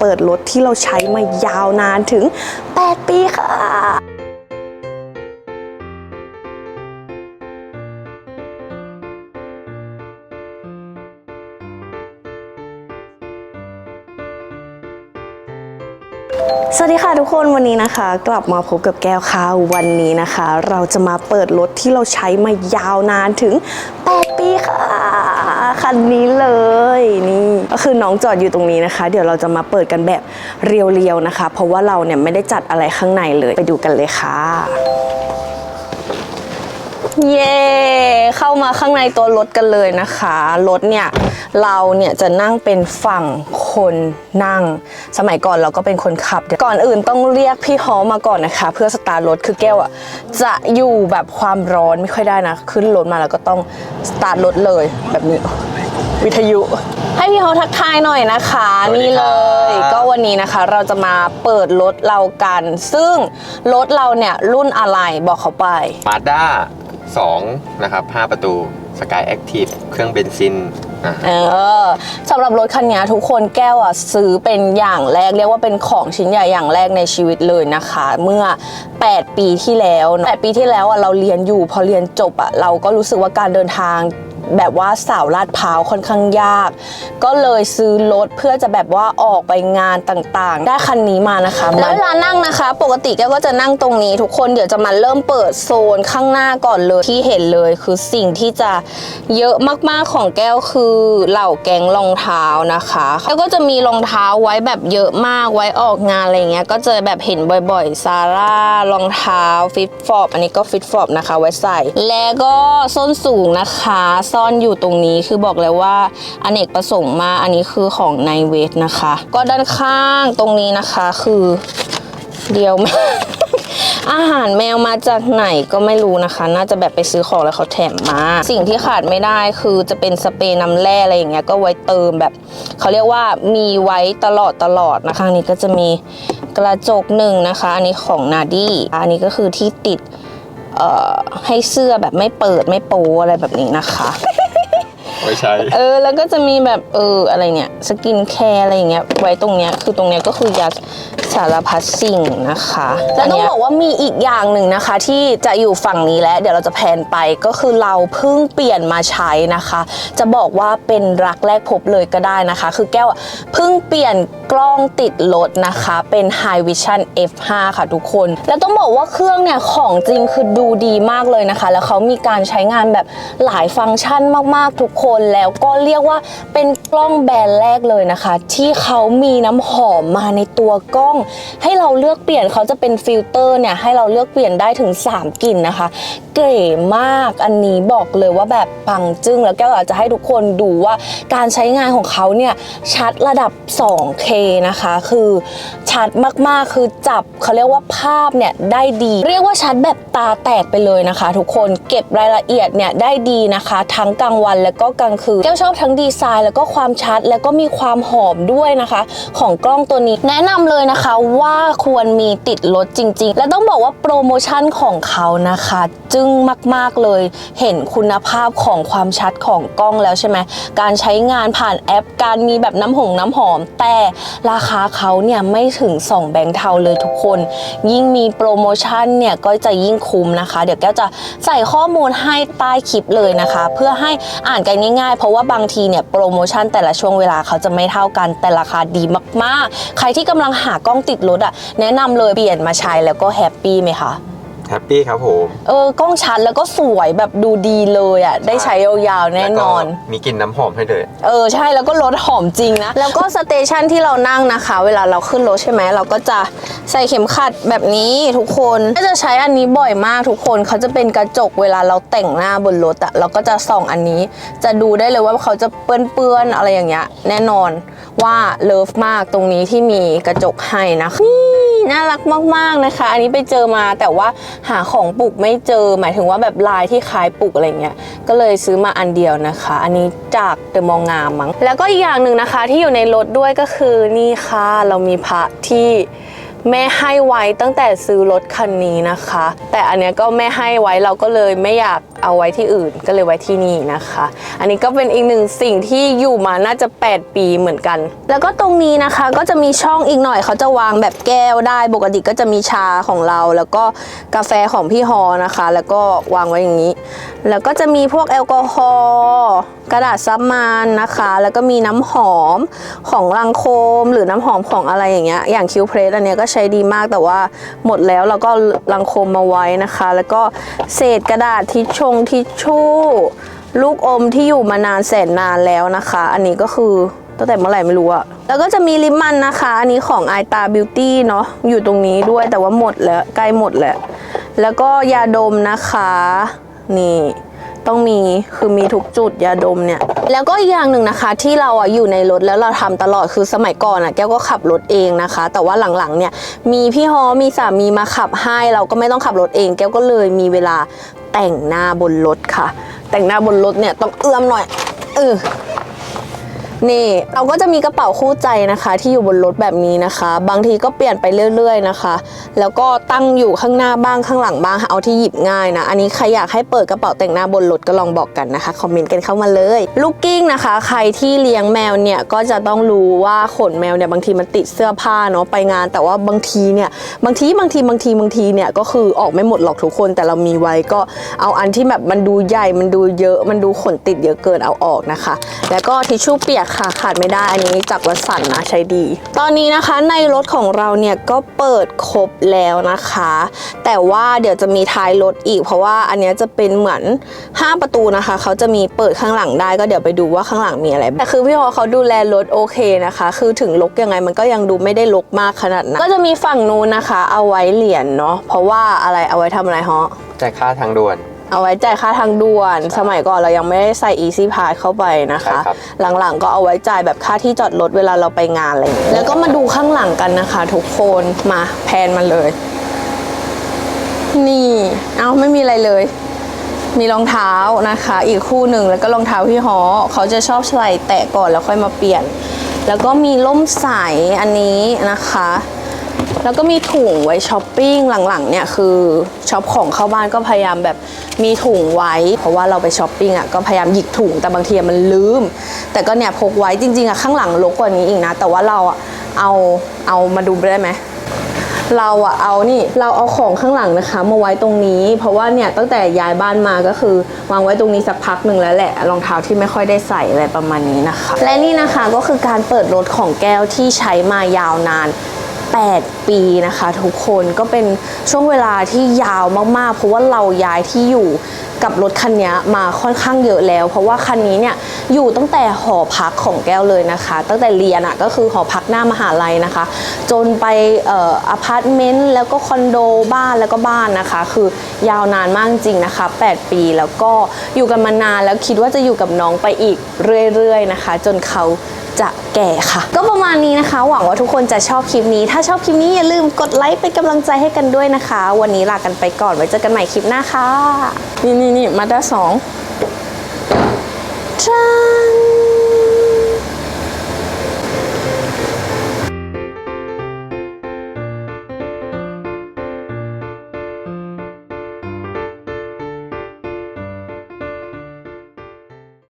เปิดรถที่เราใช้มายาวนานถึง 8 ปีค่ะสวัสดีค่ะทุกคนวันนี้นะคะ กลับมาพบกับแก้วค่ะวันนี้นะคะ เราจะมาเปิดรถที่เราใช้มายาวนานถึง 8 ปีค่ะ คันนี้เลยนี่ก็คือน้องจอดอยู่ตรงนี้นะคะ เดี๋ยวเราจะมาเปิดกันแบบเรียวๆนะคะ เพราะว่าเราเนี่ยไม่ได้จัดอะไรข้างในเลยไปดูกันเลยค่ะเย้เข้ามาข้างในตัวรถกันเลยนะคะ รถเนี่ย เราเนี่ยจะนั่งเป็นฝั่งคนนั่ง สมัยก่อนเราก็เป็นคนขับ ก่อนอื่นต้องเรียกพี่ฮอมาก่อนนะคะ เพื่อสตาร์ทรถคือแก้วอะจะอยู่แบบความร้อนไม่ค่อยได้นะ ขึ้นรถมาแล้วก็ต้องสตาร์ทรถเลยแบบนี้วิทยุ ให้พี่ฮอทักทายหน่อยนะคะสวัสดีนี่เลครับยก็วันนี้นะคะเราจะมาเปิดรถเรากัน ซึ่งรถเราเนี่ยรุ่นอะไรบอกเขาไปมาด้า2นะครับ 5 ประตู Sky Active เครื่องเบนซินอะ เออสำหรับรถคันนี้ทุกคนแก้วอะซื้อเป็นอย่างแรกเรียกว่าเป็นของชิ้นใหญ่อย่างแรกในชีวิตเลยนะคะ เมื่อ 8 ปีที่แล้ว8ปีที่แล้วอะเราเรียนอยู่พอเรียนจบอะเราก็รู้สึกว่าการเดินทาง แบบว่าสาวลาดพร้าวค่อนข้างยาก ก็เลยซื้อรถเพื่อจะแบบว่าออกไปงานต่างๆ ได้คันนี้มานะคะแล้วเวลานั่งนะคะ ปกติแกก็จะนั่งตรงนี้ ทุกคนเดี๋ยวจะมาเริ่มเปิดโซนข้างหน้าก่อนเลยที่เห็นเลย คือสิ่งที่จะเยอะมากๆของแก้วคือเหล่าแก๊งรองเท้านะคะแล้วก็จะมีรองเท้าไว้แบบเยอะมากไว้ออกงานอะไรเงี้ยก็จะแบบเห็นบ่อยๆซาร่ารองเท้าฟิตฟอบอันนี้ก็ฟิตฟอบนะคะ ไว้ใส่ แล้วก็ส้นสูงนะคะซ่อนอยู่ตรงนี้คือบอกเลยว่าอเนกประสงค์มาอันนี้คือของไนเวทนะคะ ก็ด้านข้างตรงนี้นะคะคือเดียวมากอาหารแมวมาจากไหนก็ไม่รู้นะคะ น่าจะแบบไปซื้อของแล้วเขาแถมมา สิ่งที่ขาดไม่ได้คือจะเป็นสเปรย์น้ำแร่อะไรอย่างเงี้ยก็ไว้เติมแบบเขาเรียกว่ามีไว้ตลอดตลอดนะคะนี้ก็จะมีกระจกหนึ่งนะคะ อันนี้ของนาดี้อันนี้ก็คือที่ติดให้เสื้อแบบไม่เปิดไม่โปอะไรแบบนี้นะคะ ไม่ใช้ เออ แล้วก็จะมีแบบเอออะไรเนี่ย สกินแคร์อะไรอย่างเงี้ย ไว้ตรงเนี้ย คือตรงเนี้ยก็คือยา สารพัดสิ่งนะคะแล้วต้องบอกว่ามีอีกอย่างหนึ่งนะคะ ที่จะอยู่ฝั่งนี้แล้วเดี๋ยวเราจะแพนไปก็คือเราเพิ่งเปลี่ยนมาใช้นะคะ จะบอกว่าเป็นรักแรกพบเลยก็ได้นะคะ คือแก้วอะเพิ่งเปลี่ยนกล้องติดรถนะคะ เป็น High Vision F5 ค่ะทุกคน แล้วต้องบอกว่าเครื่องเนี่ยของจริงคือดูดีมากเลยนะคะ แล้วเขามีการใช้งานแบบหลายฟังก์ชันมากๆทุกคนแล้วก็เรียกว่าเป็นกล้องแบรนด์แรกเลยนะคะ ที่เขามีน้ำหอมมาในตัวกล้องให้เราเลือกเปลี่ยนเขาจะเป็นฟิลเตอร์เนี่ยให้เราเลือกเปลี่ยนได้ถึง 3กลิ่นนะคะ เก๋มากอันนี้บอกเลยว่าแบบปังจึ้งแล้วแก้วอากจะให้ทุกคนดูว่าการใช้งานของเขาเนี่ยชัดระดับ 2K นะคะ คือชัดมากๆคือจับเขาเรียกว่าภาพเนี่ยได้ดี เรียกว่าชัดแบบตาแตกไปเลยนะคะ ทุกคนเก็บรายละเอียดเนี่ยได้ดีนะคะ ทั้งกลางวันแล้วก็กลางคืนแก้วชอบทั้งดีไซน์ แล้วก็ความชัดแล้วก็มีความหอมด้วยนะคะ ของกล้องตัวนี้แนะนำเลยนะคะว่าควรมีติดรถจริง ๆ และต้องบอกว่าโปรโมชั่นของเขานะคะ จึ้งมากๆเลยเห็นคุณภาพของความชัดของกล้องแล้วใช่ไหมการใช้งานผ่านแอป การมีแบบน้ำหงน้ำหอม แต่ราคาเขาเนี่ยไม่ถึง 2 แบงค์เทาเลยทุกคน ยิ่งมีโปรโมชั่นเนี่ยก็จะยิ่งคุ้มนะคะ เดี๋ยวแก้วจะใส่ข้อมูลให้ใต้คลิปเลยนะคะ เพื่อให้อ่านกันง่ายๆ เพราะว่าบางทีเนี่ยโปรโมชั่นแต่ละช่วงเวลาเขาจะไม่เท่ากันแต่ราคาดีมากๆ ใครที่กำลังหากล้องติดรถอะแนะนำเลยเปลี่ยนมาใช้แล้วก็แฮปปี้ไหมคะ แฮปปี้ครับผมเออกล้องชัดแล้วก็สวยแบบดูดีเลยอะได้ใช้ยาวๆแน่นอนแล้วก็มีกลิ่นน้ำหอมให้เลยเออใช่แล้วก็รถหอมจริงนะ แล้วก็สเตชันที่เรานั่งนะคะ เวลาเราขึ้นรถใช่ไหมเราก็จะใส่เข็มขัดแบบนี้ทุกคนก็จะใช้อันนี้บ่อยมากทุกคนเขาจะเป็นกระจกเวลาเราแต่งหน้าบนรถอะเราก็จะส่องอันนี้ จะดูได้เลยว่าเขาจะเปื้อนๆอะไรอย่างเงี้ยแน่นอนว่าเลิฟมากตรงนี้ที่มีกระจกให้นะคะนี่น่ารักมากๆนะคะ อันนี้ไปเจอมาแต่ว่าหาของปลูกไม่เจอ หมายถึงว่าแบบลายที่คล้ายปลูกอะไรเงี้ยก็เลยซื้อมาอันเดียวนะคะ อันนี้จากเดอะมองงามมั้งแล้วก็อีกอย่างหนึ่งนะคะที่อยู่ในรถด้วยก็คือนี่ค่ะเรามีพระที่ แม่ให้ไว้ตั้งแต่ซื้อรถคันนี้นะคะ แต่อันเนี้ยก็แม่ให้ไว้เราก็เลยไม่อยากเอาไว้ที่อื่นก็เลยไว้ที่นี่นะคะ อันนี้ก็เป็นอีกหนึ่งสิ่งที่อยู่มาน่าจะ 8 ปีเหมือนกัน แล้วก็ตรงนี้นะคะก็จะมีช่องอีกหน่อยเขาจะวางแบบแก้วได้ปกติก็จะมีชาของเรา แล้วก็กาแฟของพี่ฮอนะคะ แล้วก็วางไว้อย่างนี้ แล้วก็จะมีพวกแอลกอฮอล์กระดาษซับมันนะคะ แล้วก็มีน้ำหอมของลังโคมหรือน้ำหอมของอะไรอย่างเงี้ยอย่างคิวเพรสอันเนี้ยก็ใช้ดีมากแต่ว่าหมดแล้วเราก็ลังโคมมาไว้นะคะ แล้วก็เศษกระดาษทิชชงทิชชู่ ลูกอมที่อยู่มานานแสนนานแล้วนะคะ อันนี้ก็คือตั้งแต่เมื่อไหร่ไม่รู้อะแล้วก็จะมีลิปมันนะคะ อันนี้ของ i t a Beauty เนาะอยู่ตรงนี้ด้วยแต่ว่าหมดแล้วใกล้หมดแล้ว แล้วก็ยาดมนะคะ นี่ ต้องมีคือมีทุกจุดยาดมเนี่ย แล้วก็อีกอย่างหนึ่งนะคะที่เราอะอยู่ในรถแล้วเราทำตลอดคือสมัยก่อนอะแก้วก็ขับรถเองนะคะ แต่ว่าหลังๆเนี่ยมีพี่ฮอมีสามีมาขับให้ เราก็ไม่ต้องขับรถเอง แก้วก็เลยมีเวลาแต่งหน้าบนรถค่ะ แต่งหน้าบนรถเนี่ยต้องเอื้อมหน่อยเออ นี่เราก็จะมีกระเป๋าคู่ใจนะคะ ที่อยู่บนรถแบบนี้นะคะ บางทีก็เปลี่ยนไปเรื่อย ๆนะคะ แล้วก็ตั้งอยู่ข้างหน้าบ้างข้างหลังบ้างเอาที่หยิบง่ายนะอันนี้ใครอยากให้เปิดกระเป๋าแต่งหน้าบนรถก็ลองบอกกันนะคะคอมเมนต์กันเข้ามาเลยลูกกิ้งนะคะ ใครที่เลี้ยงแมวเนี่ยก็จะต้องรู้ว่าขนแมวเนี่ยบางทีมันติดเสื้อผ้าเนาะไปงาน แต่ว่าบางทีเนี่ยบางทีบางทีบางทีบางทีเนี่ยก็คือออกไม่หมดหรอกทุกคนแต่เรามีไว้ก็เอาอันที่แบบมันดูใหญ่มันดูเยอะมันดูขนติดเยอะเกินเอาออกนะคะ แล้วก็ทิชชู่เปียกค่ะขาดไม่ได้อันนี้จากวัสันนะใช้ดี ตอนนี้นะคะในรถของเราเนี่ยก็เปิดครบแล้วนะคะ แต่ว่าเดี๋ยวจะมีท้ายรถอีก เพราะว่าอันนี้จะเป็นเหมือน 5 ประตูนะคะ เขาจะมีเปิดข้างหลังได้ก็เดี๋ยวไปดูว่าข้างหลังมีอะไรแต่คือพี่ฮอเขาดูแลรถโอเคนะคะ คือถึงลกยังไงมันก็ยังดูไม่ได้ลกมากขนาดนั้นก็จะมีฝั่งนู้นนะคะ เอาไว้เหรียญเนาะเพราะว่าอะไรเอาไว้ทำอะไรฮะจ่ายค่าทางด่วน เอาไว้จ่ายค่าทางด่วน สมัยก่อนเรายังไม่ได้ใส่ Easy Pass เข้าไปนะคะ ใช่ครับ หลังๆก็เอาไว้จ่ายแบบค่าที่จอดรถเวลาเราไปงานอะไรอย่างเงี้ยแล้วก็มาดูข้างหลังกันนะคะ ทุกคนมาแพนมาเลย นี่ เอาไม่มีอะไรเลย มีรองเท้านะคะ อีกคู่หนึ่งแล้วก็รองเท้าพี่ฮอเขาจะชอบใส่แตะก่อนแล้วค่อยมาเปลี่ยน แล้วก็มีล่มใสอันนี้นะคะ แล้วก็มีถุงไว้ช้อปปิ้งหลังๆเนี่ยคือช็อปของเข้าบ้านก็พยายามแบบมีถุงไว้ เพราะว่าเราไปช้อปปิ้งอะก็พยายามหยิบถุงแต่บางทีมันลืม แต่ก็เนี่ยพกไว้จริงๆอะข้างหลังรกกว่านี้อีกนะ แต่ว่าเราอะเอาเอามาดูได้ไหมเราอะเอานี่เราเอาของข้างหลังนะคะ มาไว้ตรงนี้ เพราะว่าเนี่ยตั้งแต่ย้ายบ้านมาก็คือ วางไว้ตรงนี้สักพักหนึ่งแล้วแหละรองเท้าที่ไม่ค่อยได้ใส่อะไรประมาณนี้นะคะ และนี่นะคะก็คือการเปิดรถของแก้วที่ใช้มายาวนาน 8 ปีนะคะ ทุกคนก็เป็นช่วงเวลาที่ยาวมากๆ เพราะว่าเราย้ายที่อยู่กับรถคันนี้มาค่อนข้างเยอะแล้ว เพราะว่าคันนี้เนี่ยอยู่ตั้งแต่หอพักของแก้วเลยนะคะ ตั้งแต่เรียนอะก็คือหอพักหน้ามหาลัยนะคะ จนไปเอ่ออพาร์ตเมนต์แล้วก็คอนโดบ้านแล้วก็บ้านนะคะ คือยาวนานมากจริงนะคะ 8 ปีแล้วก็อยู่กันมานานแล้วคิดว่าจะอยู่กับน้องไปอีกเรื่อยๆนะคะ จนเขา จะแก่ค่ะ ก็ประมาณนี้นะคะ หวังว่าทุกคนจะชอบคลิปนี้ ถ้าชอบคลิปนี้อย่าลืมกดไลค์เป็นกำลังใจให้กันด้วยนะคะ วันนี้ลากันไปก่อนไว้เจอกันใหม่คลิปหน้าค่ะ นี่นี่นี่มาด้าสองจัน